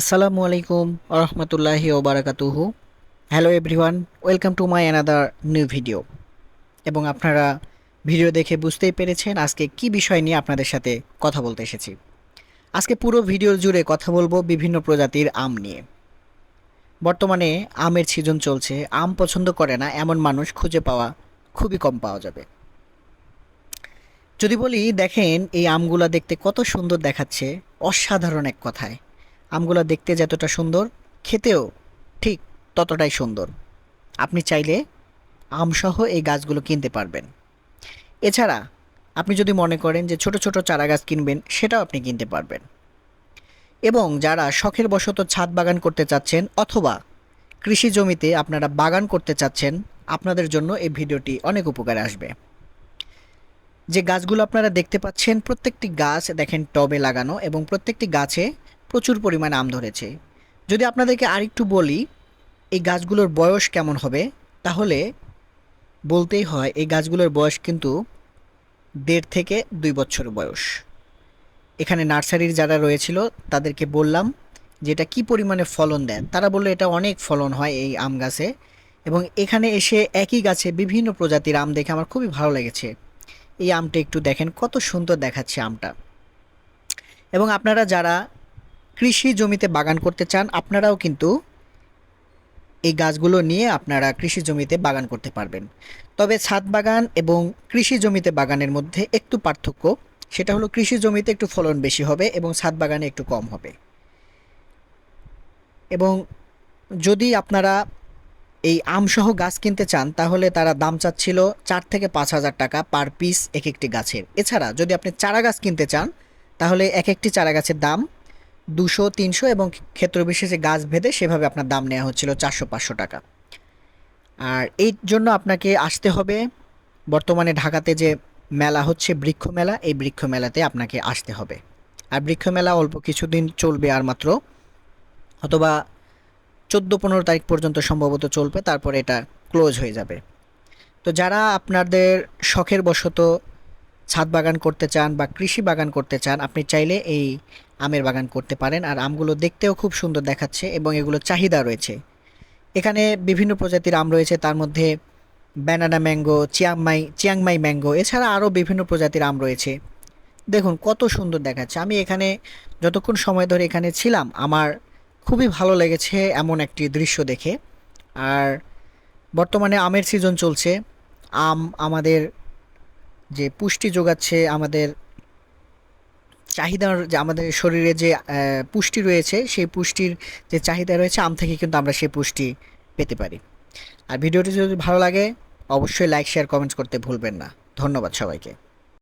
আসসালামু আলাইকুম রহমতুল্লাহি ওবারাকাতুহু hello everyone welcome to my another new video এবং আপনারা ভিডিও দেখে বুঝতেই পেরেছেন আজকে কি বিষয় নিয়ে আপনাদের সাথে কথা বলতে এসেছি। আজকে পুরো ভিডিও জুড়ে কথা বলব বিভিন্ন প্রজাতির আম নিয়ে। বর্তমানে আমের সিজন চলছে, আম পছন্দ করে না, এমন মানুষ খুঁজে পাওয়া খুবই কম পাওয়া যাবে। যদি বলি, দেখেন এই আমগুলা দেখতে কত সুন্দর দেখাচ্ছে, অসাধারণ এক কথায়। আমগুলা দেখতে যতটা সুন্দর, খেতেও ঠিক ততটাই সুন্দর। আপনি চাইলে আমসহ এই গাছগুলো কিনতে পারবেন। এছাড়া আপনি যদি মনে করেন যে ছোট ছোট চারা গাছ কিনবেন, সেটাও আপনি কিনতে পারবেন। এবং যারা শখের বশত ছাদ বাগান করতে চাচ্ছেন অথবা কৃষি জমিতে আপনারা বাগান করতে চাচ্ছেন, আপনাদের জন্য এই ভিডিওটি অনেক উপকারে আসবে। যে গাছগুলো আপনারা দেখতে পাচ্ছেন, প্রত্যেকটি গাছ দেখেন টবে লাগানো এবং প্রত্যেকটি গাছে প্রচুর পরিমাণে আম ধরেছে। যদি আপনাদেরকে আরেকটু বলি, এই গাছগুলোর বয়স কেমন হবে? তাহলে বলতেই হয়, এই গাছগুলোর বয়স কিন্তু দেড় থেকে দুই বছর বয়স। এখানে নার্সারির যারা রয়েছিল, তাদেরকে বললাম যে এটা কী পরিমাণে ফলন দেন তারা বলল এটা অনেক ফলন হয় এই আম গাছে। এবং এখানে এসে একই গাছে বিভিন্ন প্রজাতির আম দেখে আমার খুবই ভালো লেগেছে। এই আমটা একটু দেখেন, কত সুন্দর দেখাচ্ছে আমটা। এবং আপনারা যারা কৃষি জমিতে বাগান করতে চান, আপনারাও কিন্তু এই গাছগুলো নিয়ে আপনারা কৃষি জমিতে বাগান করতে পারবেন। তবে ছাদ বাগান এবং কৃষি জমিতে বাগানের মধ্যে একটু পার্থক্য, সেটা হলো কৃষি জমিতে একটু ফলন বেশি হবে এবং ছাদ বাগানে একটু কম হবে। এবং যদি আপনারা এই আমসহ গাছ কিনতে চান, তাহলে তারা দাম চাচ্ছিল চার থেকে পাঁচ হাজার টাকা পার পিস এক একটি গাছের। এছাড়া যদি আপনি চারা গাছ কিনতে চান, তাহলে এক একটি চারা গাছের দাম দুশো, তিনশো এবং ক্ষেত্রবিশেষে গাছ ভেদে সেভাবে আপনার দাম নেওয়া হচ্ছিল চারশো, পাঁচশো টাকা। আর এই জন্য আপনাকে আসতে হবে বর্তমানে ঢাকাতে যে মেলা হচ্ছে বৃক্ষ মেলা, এই বৃক্ষ মেলাতে আপনাকে আসতে হবে। আর বৃক্ষ মেলা অল্প কিছুদিন চলবে আর মাত্র অথবা চোদ্দ, পনেরো তারিখ পর্যন্ত সম্ভবত চলবে, তারপরে এটা ক্লোজ হয়ে যাবে। তো যারা আপনাদের শখের বশত ছাদ বাগান করতে চান বা কৃষি বাগান করতে চান, আপনি চাইলে এই আমের বাগান করতে পারেন। আর আমগুলো দেখতেও খুব সুন্দর দেখাচ্ছে এবং এগুলো চাহিদা রয়েছে। এখানে বিভিন্ন প্রজাতির আম রয়েছে, তার মধ্যে banana mango, Chiang Mai Chiang Mai mango, এছাড়া আরও বিভিন্ন প্রজাতির আম রয়েছে। দেখুন, কত সুন্দর দেখাচ্ছে। আমি এখানে যতক্ষণ সময় ধরে এখানে ছিলাম, আমার খুবই ভালো লেগেছে এমন একটি দৃশ্য দেখে। আর বর্তমানে আমের সিজন চলছে। আম আমাদের যে পুষ্টি যোগাচ্ছে আমাদের চাহিদার যে আমাদের শরীরে যে পুষ্টি রয়েছে, সেই পুষ্টির যে চাহিদা রয়েছে, আম থেকে কিন্তু আমরা সেই পুষ্টি পেতে পারি। আর ভিডিওটি যদি ভালো লাগে, অবশ্যই লাইক শেয়ার কমেন্টস করতে ভুলবেন না। ধন্যবাদ সবাইকে।